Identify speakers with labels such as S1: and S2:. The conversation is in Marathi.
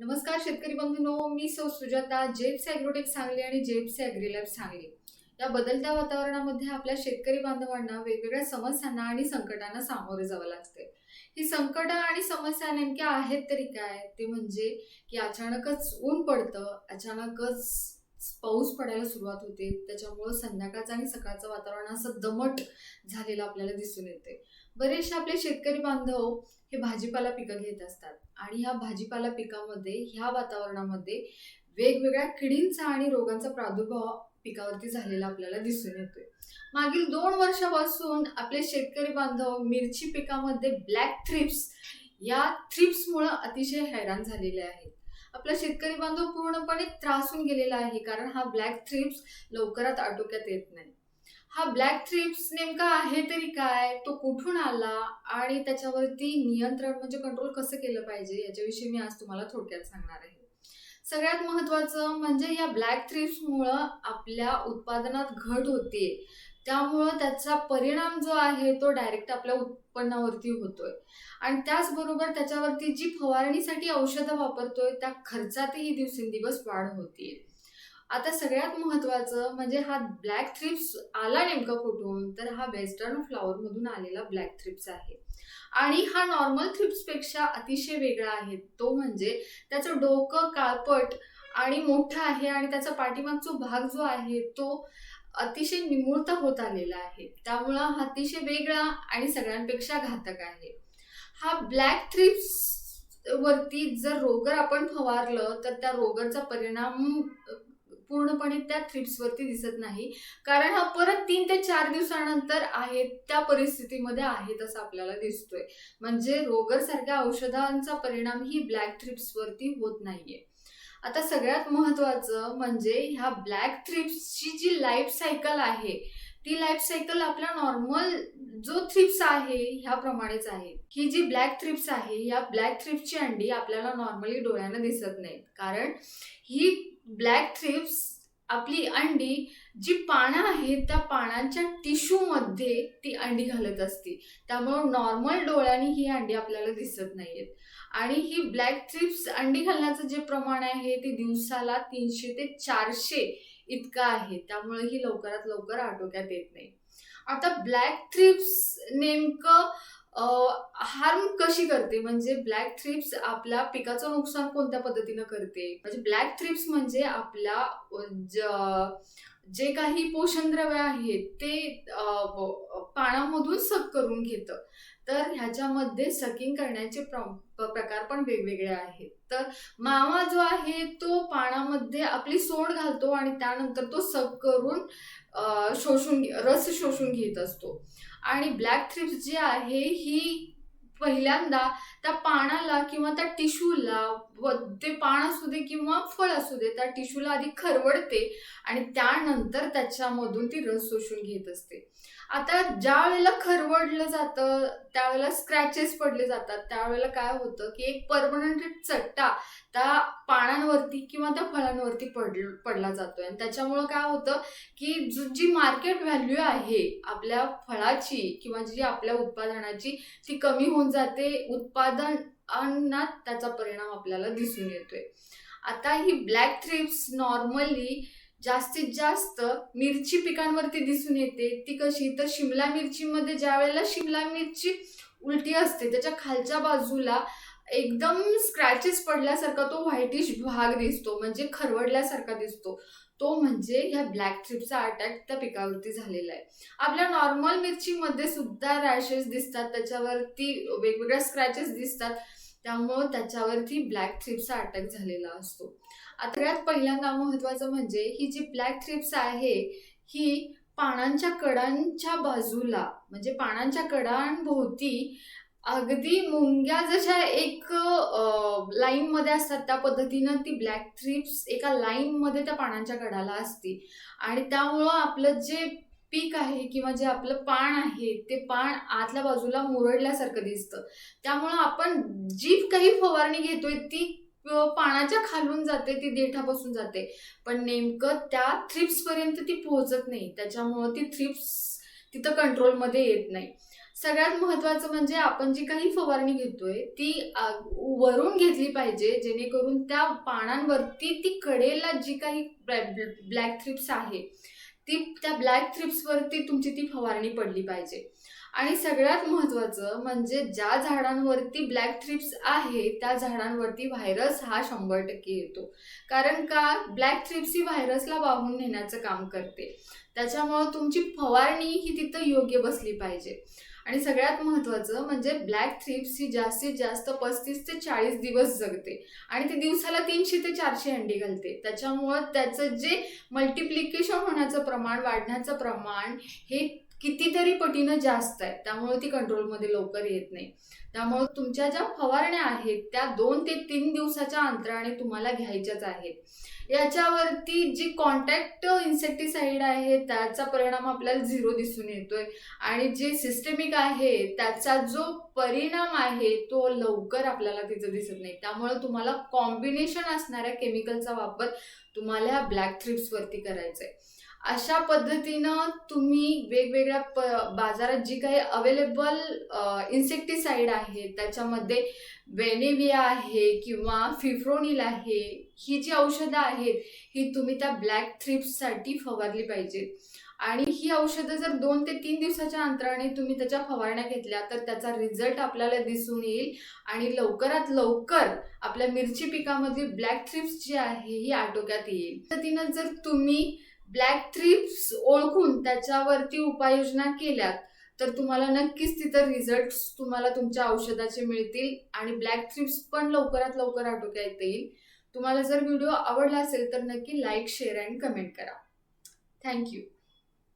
S1: नमस्कार शेतकरी बंधूंनो मी सौ सुजाता जेप्स ॲग्रोटेक सांगली आणि जेप्स ॲग्रीलॅब सांगली. या बदलत्या वातावरणामध्ये आपल्या शेतकरी बांधवांना वेगवेगळ्या समस्यांना आणि संकटांना सामोरे जावं लागते ही संकट आणि समस्या नेमक्या आहेत तरी काय? ते म्हणजे की अचानकच ऊन पडतं अचानकच पाऊस पडायला सुरुवात होते त्याच्यामुळं संध्याकाळचं आणि सकाळचं वातावरण असं दमट झालेलं आपल्याला दिसून येते बरेचसे आपले शेतकरी बांधव हे भाजीपाला पिकं घेत असतात. आणि ह्या भाजीपाला पिकामध्ये ह्या वातावरणामध्ये वेगवेगळ्या किडींचा आणि रोगांचा प्रादुर्भाव पिकावरती झालेला आपल्याला दिसून येतोय. मागील दोन वर्षापासून आपले शेतकरी बांधव मिरची पिकामध्ये ब्लॅक थ्रिप्स या थ्रिप्समुळं अतिशय हैराण झालेले आहेत. आपला शेतकरी बांधव पूर्णपणे त्रासून गेलेला आहे कारण हा ब्लॅक थ्रिप्स लवकरात आटोक्यात येत नाही. हा ब्लॅक थ्रिप्स नेमका आहे तरी काय? तो कुठून आला? आणि त्याच्यावरती नियंत्रण म्हणजे कंट्रोल कसं केलं पाहिजे? याच्याविषयी मी आज तुम्हाला थोडक्यात सांगणार आहे. सगळ्यात महत्त्वाचं म्हणजे या ब्लॅक थ्रिप्समुळं आपल्या उत्पादनात घट होते त्यामुळं त्याचा परिणाम जो आहे तो डायरेक्ट आपल्या उत्पन्नावरती होतोय. आणि त्याचबरोबर त्याच्यावरती जी फवारणीसाठी औषधं वापरतोय त्या खर्चातही दिवसेंदिवस वाढ होतीये. आता सगळ्यात महत्त्वाचं म्हणजे हा ब्लॅक थ्रिप्स आला नेमका कुठून? तर हा वेस्टर्न फ्लॉवरमधून आलेला ब्लॅक थ्रिप्स आहे. आणि हा नॉर्मल थ्रिप्सपेक्षा अतिशय वेगळा आहे. तो म्हणजे त्याचं डोकं काळपट आणि मोठं आहे आणि त्याचा पाठीमागचा भाग जो आहे तो अतिशय निमुळता होत आलेला आहे. त्यामुळं हा अतिशय वेगळा आणि सगळ्यांपेक्षा घातक आहे. हा ब्लॅक थ्रिप्स वरती जर रोगर आपण फवारलं तर त्या रोगरचा परिणाम पूर्णपणे त्या थ्रिप्सवरती दिसत नाही. कारण हा परत तीन ते चार दिवसानंतर आहे त्या परिस्थितीमध्ये आहे तसं आपल्याला दिसतोय. म्हणजे रोगर सारख्या औषधांचा परिणाम ही ब्लॅक थ्रिप्सवरती होत नाहीये. आता सगळ्यात महत्वाचं म्हणजे ह्या ब्लॅक थ्रिप्सची जी लाईफ सायकल आहे ती लाईफ सायकल आपला नॉर्मल जो थ्रिप्स आहे ह्याप्रमाणेच आहे. ही जी ब्लॅक थ्रिप्स आहे या ब्लॅक थ्रिप्सची अंडी आपल्याला नॉर्मली डोळ्यानं दिसत नाहीत. कारण ही ब्लॅक थ्रिप्स आपली अंडी जी पानं आहेत त्या पानांच्या टिश्यूमध्ये ती अंडी घालत असते. त्यामुळं नॉर्मल डोळ्याने ही अंडी आपल्याला दिसत नाही आहेत आणि ही ब्लॅक थ्रिप्स अंडी घालण्याचं जे प्रमाण आहे ते दिवसाला तीनशे ते चारशे इतकं आहे. त्यामुळे ही लवकरात लवकर आटोक्यात येत नाही. आता ब्लॅक थ्रिप्स नेमकं हार्म कशी करते? म्हणजे ब्लॅक थ्रिप्स आपल्या पिकाचं नुकसान कोणत्या पद्धतीनं करते? म्हणजे ब्लॅक थ्रिप्स म्हणजे आपल्या जे काही पोषण द्रव्य आहेत ते पाण्यामधून सक करून घेतं. तर ह्याच्यामध्ये सकिंग करण्याचे प्रकार पण वेगवेगळे आहेत. तर मावा जो आहे तो पाण्यामध्ये आपली सोंड घालतो आणि त्यानंतर तो सक करून शोषून रस शोषून घेत असतो. आणि ब्लॅक थ्रिप्स जी आहे ही पहिल्यांदा त्या पानाला किंवा त्या टिश्यूला व ते पान असू दे किंवा फळ असू दे त्या टिश्यूला आधी खरवडते आणि त्यानंतर त्याच्यामधून ती रस शोषून घेत असते. आता ज्या वेळेला खरवडलं जातं त्यावेळेला स्क्रॅचेस पडले जातात. त्यावेळेला काय होतं की एक परमनंट चट्टा त्या पानांवरती किंवा त्या फळांवरती पड पडला जातोय. आणि त्याच्यामुळं काय होतं की जी मार्केट व्हॅल्यू आहे आपल्या फळाची किंवा जी आपल्या उत्पादनाची ती कमी होऊन जाते. उत्पादन अन्नात त्याचा परिणाम आपल्याला दिसून येतोय. आता ही ब्लॅक थ्रिप्स नॉर्मली जास्तीत जास्त मिरची पिकांवरती दिसून येते. ती कशी? तर शिमला मिरचीमध्ये ज्या वेळेला शिमला मिरची उलटी असते त्याच्या खालच्या बाजूला एकदम स्क्रॅचेस पडल्यासारखा तो व्हाईटिश भाग दिसतो म्हणजे खरवडल्यासारखा दिसतो. तो म्हणजे ह्या ब्लॅक थ्रिपचा अटॅक त्या पिकावरती झालेला आहे. आपल्या नॉर्मल मिरचीमध्ये सुद्धा रॅशेस दिसतात त्याच्यावरती वेगवेगळ्या स्क्रॅचेस दिसतात त्यामुळं त्याच्यावरती ब्लॅक थ्रिप्सचा अटॅक झालेला असतो. सगळ्यात पहिल्यांदा महत्वाचं म्हणजे ही जी ब्लॅक थ्रिप्स आहे ही पानांच्या कडांच्या बाजूला म्हणजे पानांच्या कडांभोवती अगदी मुंग्या जशा एक लाईन मध्ये असतात त्या पद्धतीनं ती ब्लॅक थ्रिप्स एका लाईन मध्ये त्या पानांच्या कडाला असते. आणि त्यामुळं आपलं जे पीक आहे किंवा जे आपलं पान आहे ते पान आतल्या बाजूला मुरडल्यासारखं दिसतं. त्यामुळं आपण जी काही फवारणी घेतोय ती पानाच्या खालून जाते ती देठापासून जाते. पण नेमकं त्या थ्रिप्सपर्यंत ती पोहोचत नाही. त्याच्यामुळं ती थ्रिप्स तिथं कंट्रोलमध्ये येत नाही. सगळ्यात महत्वाचं म्हणजे आपण जी काही फवारणी घेतोय ती वरून घेतली पाहिजे जेणेकरून त्या पानांवरती ती कडेला जी काही ब्लॅक थ्रिप्स आहे ती त्या ब्लॅक थ्रिप्सवरती तुमची ती फवारणी पडली पाहिजे. आणि सगळ्यात महत्त्वाचं म्हणजे ज्या झाडांवरती ब्लॅक थ्रिप्स आहे त्या झाडांवरती व्हायरस हा शंभर टक्के येतो. कारण का ब्लॅक थ्रिप्स ही व्हायरसला वाहून नेण्याचं काम करते. त्याच्यामुळं तुमची फवारणी ही तिथं योग्य बसली पाहिजे. आणि सगळ्यात महत्त्वाचं म्हणजे ब्लॅक थ्रिप्स ही जास्तीत जास्त पस्तीस ते चाळीस दिवस जगते. आणि ती दिवसाला तीनशे ते चारशे अंडी घालते. त्याच्यामुळं त्याचं जे मल्टिप्लिकेशन होण्याचं प्रमाण वाढण्याचं प्रमाण हे कितीतरी पटीनं जास्त आहे त्यामुळे ती कंट्रोलमध्ये लवकर येत नाही. त्यामुळे तुमच्या ज्या फवारण्या आहेत त्या दोन ते तीन दिवसाच्या अंतराने तुम्हाला घ्यायच्याच आहेत. याच्यावरती जी कॉन्टॅक्ट इन्सेक्टिसाईड आहे त्याचा परिणाम आपल्याला झिरो दिसून येतोय. आणि जे सिस्टेमिक आहे त्याचा जो परिणाम आहे तो लवकर आपल्याला तिथं दिसत नाही. त्यामुळे तुम्हाला कॉम्बिनेशन असणाऱ्या केमिकलचा वापर तुम्हाला ह्या ब्लॅक थ्रिप्सवरती करायचा आहे अशा पद्धतीनं तुम्ही वेगवेगळ्या प बाजारात जी काही अवेलेबल इन्सेक्टिसाईड आहे त्याच्यामध्ये वेनेविया आहे किंवा फिफ्रोनिल आहे ही जी औषधं आहेत ही तुम्ही त्या ब्लॅक थ्रिप्ससाठी फवारली पाहिजे आणि ही औषधं जर दोन ते तीन दिवसाच्या अंतराने तुम्ही त्याच्या फवारण्या घेतल्या तर त्याचा रिझल्ट आपल्याला दिसून येईल आणि लवकरात लवकर आपल्या मिरची पिकामधली ब्लॅक थ्रिप्स जी आहे ही आटोक्यात येईल. तर तिनं जर तुम्ही ब्लॅक थ्रिप्स ओळखून त्याच्यावरती उपाययोजना केल्यात तर तुम्हाला नक्कीच तिथं रिझल्ट तुम्हाला तुमच्या औषधाचे मिळतील आणि ब्लॅक थ्रिप्स पण लवकरात लवकर आटोक्यात येईल. तुम्हाला जर व्हिडिओ आवडला असेल तर नक्की लाईक शेअर अँड कमेंट करा. Thank you